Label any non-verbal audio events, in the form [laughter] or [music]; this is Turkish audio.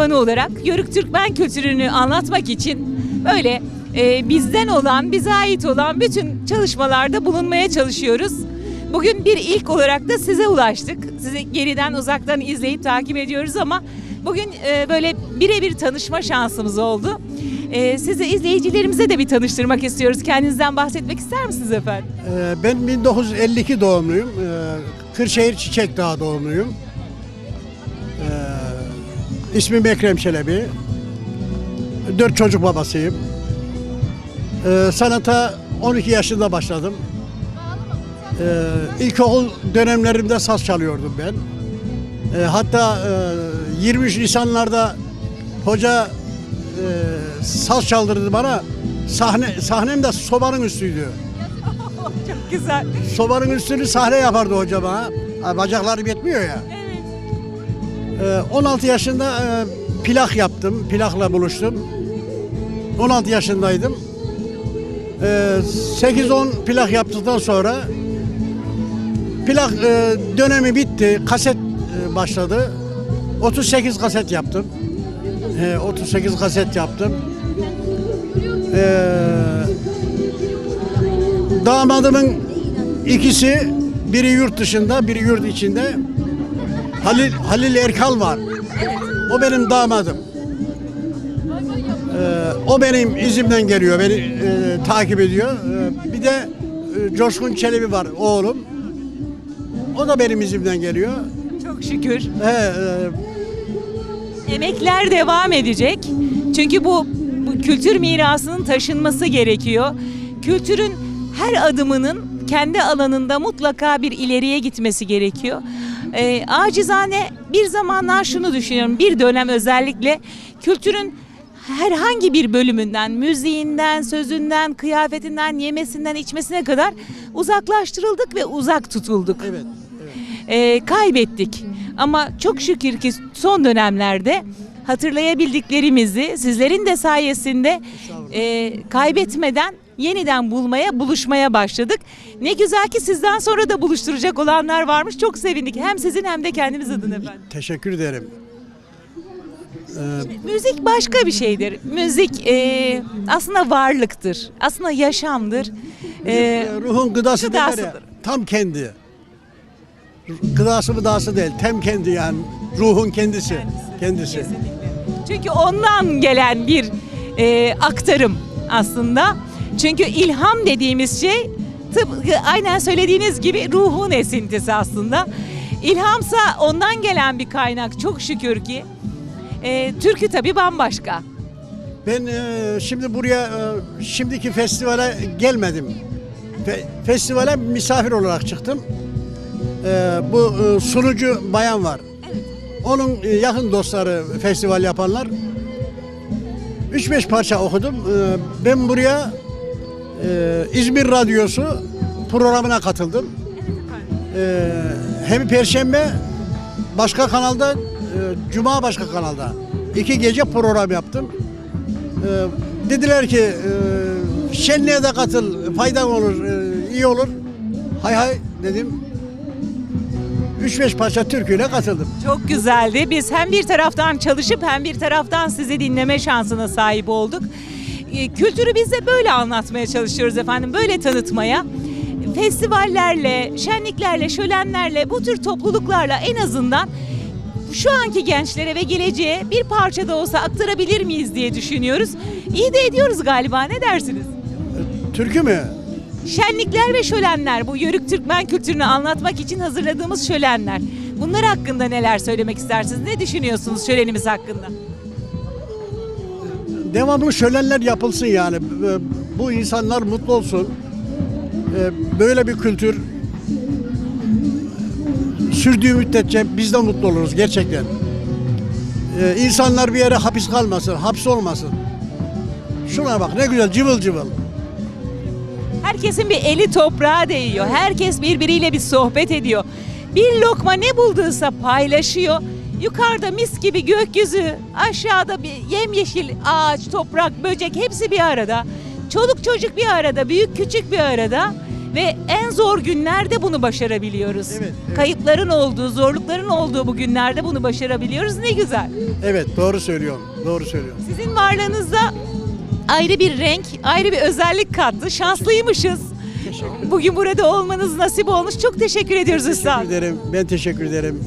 Anı olarak Yörük Türkmen kültürünü anlatmak için böyle e, bizden olan, bize ait olan bütün çalışmalarda bulunmaya çalışıyoruz. Bugün bir ilk olarak da size ulaştık. Sizi geriden uzaktan izleyip takip ediyoruz ama bugün e, böyle birebir tanışma şansımız oldu. E, sizi izleyicilerimize de bir tanıştırmak istiyoruz. Kendinizden bahsetmek ister misiniz efendim? Ee, Ben 1952 doğumluyum. Ee, Kırşehir Çiçek Dağı doğumluyum. İsmim Ekrem Çelebi. Dört çocuk babasıyım. Ee, Sanata 12 yaşında başladım. Ee, İlkokul dönemlerimde saz çalıyordum ben. Ee, Hatta e, 23 Nisanlarda hoca e, saz çaldırdı bana. Sahne, sahnem de sobanın üstüydü. [laughs] Çok güzel. Sobanın üstünü sahne yapardı hoca bana. Bacaklarım yetmiyor ya. Evet. Ee, 16 yaşında e, plak yaptım. Plakla buluştum. 16 yaşındaydım. Ee, 8-10 plak yaptıktan sonra plak e, dönemi bitti. Kaset e, başladı. 38 kaset yaptım. Ee, 38 kaset yaptım. Ee, damadımın ikisi biri yurt dışında, biri yurt içinde. Halil Halil Erkal var. O benim damadım. Ee, o benim izimden geliyor, beni e, takip ediyor. Ee, bir de e, Coşkun Çelebi var, oğlum. O da benim izimden geliyor. Çok şükür. He, e, Emekler devam edecek. Çünkü bu, bu kültür mirasının taşınması gerekiyor. Kültürün her adımının kendi alanında mutlaka bir ileriye gitmesi gerekiyor. Ee, acizane bir zamanlar şunu düşünüyorum. Bir dönem özellikle kültürün herhangi bir bölümünden, müziğinden, sözünden, kıyafetinden, yemesinden, içmesine kadar uzaklaştırıldık ve uzak tutulduk evet. e, kaybettik. Ama çok şükür ki son dönemlerde hatırlayabildiklerimizi sizlerin de sayesinde e, kaybetmeden yeniden bulmaya, buluşmaya başladık. Ne güzel ki sizden sonra da buluşturacak olanlar varmış. Çok sevindik. Hem sizin hem de kendimiz adına efendim. Teşekkür ederim. Müzik başka bir şeydir. Müzik e, aslında varlıktır. Aslında yaşamdır. Ee, ruhun gıdası derler ya, gıdasıdır. tam kendi. Gıdası gıdası değil, tem kendi yani. Ruhun kendisi. Kendisi. Çünkü ondan gelen bir e, aktarım aslında. Çünkü ilham dediğimiz şey tıpkı aynen söylediğiniz gibi ruhun esintisi aslında. İlhamsa ondan gelen bir kaynak çok şükür ki. E, türkü tabii bambaşka. Ben e, şimdi buraya e, şimdiki festivale gelmedim. Fe- festivale misafir olarak çıktım. E, bu e, sunucu bayan var. Onun e, yakın dostları festival yapanlar. 3-5 parça okudum. E, ben buraya e, İzmir Radyosu programına katıldım. E, hem Perşembe başka kanalda, e, Cuma başka kanalda. İki gece program yaptım. Ee, dediler ki e, şenliğe de katıl, faydan olur, e, iyi olur. Hay hay dedim. 3-5 parça türküyle katıldım. Çok güzeldi. Biz hem bir taraftan çalışıp hem bir taraftan sizi dinleme şansına sahip olduk. E, Kültürü biz de böyle anlatmaya çalışıyoruz efendim. Böyle tanıtmaya. Festivallerle, şenliklerle, şölenlerle, bu tür topluluklarla en azından şu anki gençlere ve geleceğe bir parça da olsa aktarabilir miyiz diye düşünüyoruz. İyi de ediyoruz galiba ne dersiniz? Türkü mü? Şenlikler ve şölenler bu Yörük Türkmen kültürünü anlatmak için hazırladığımız şölenler. Bunlar hakkında neler söylemek istersiniz? Ne düşünüyorsunuz şölenimiz hakkında? Devamlı şölenler yapılsın yani. E, Bu insanlar mutlu olsun. E, Böyle bir kültür sürdüğü müddetçe biz de mutlu oluruz gerçekten. E, İnsanlar bir yere hapis kalmasın, hapis olmasın. Şuna bak ne güzel cıvıl cıvıl. Herkesin bir eli toprağa değiyor. Herkes birbiriyle bir sohbet ediyor. Bir lokma ne bulduysa paylaşıyor. Yukarıda mis gibi gökyüzü, aşağıda bir yemyeşil ağaç, toprak, böcek hepsi bir arada. Çoluk çocuk bir arada, büyük küçük bir arada. Ve en zor günlerde bunu başarabiliyoruz. Evet, evet. Kayıpların olduğu, zorlukların olduğu bu günlerde bunu başarabiliyoruz. Ne güzel. Evet doğru söylüyorum. Doğru söylüyorum. Sizin varlığınızda ayrı bir renk, ayrı bir özellik kattı. Şanslıymışız. Bugün burada olmanız nasip olmuş. Çok teşekkür ediyoruz Teşekkür Üstad. ederim. Ben teşekkür ederim.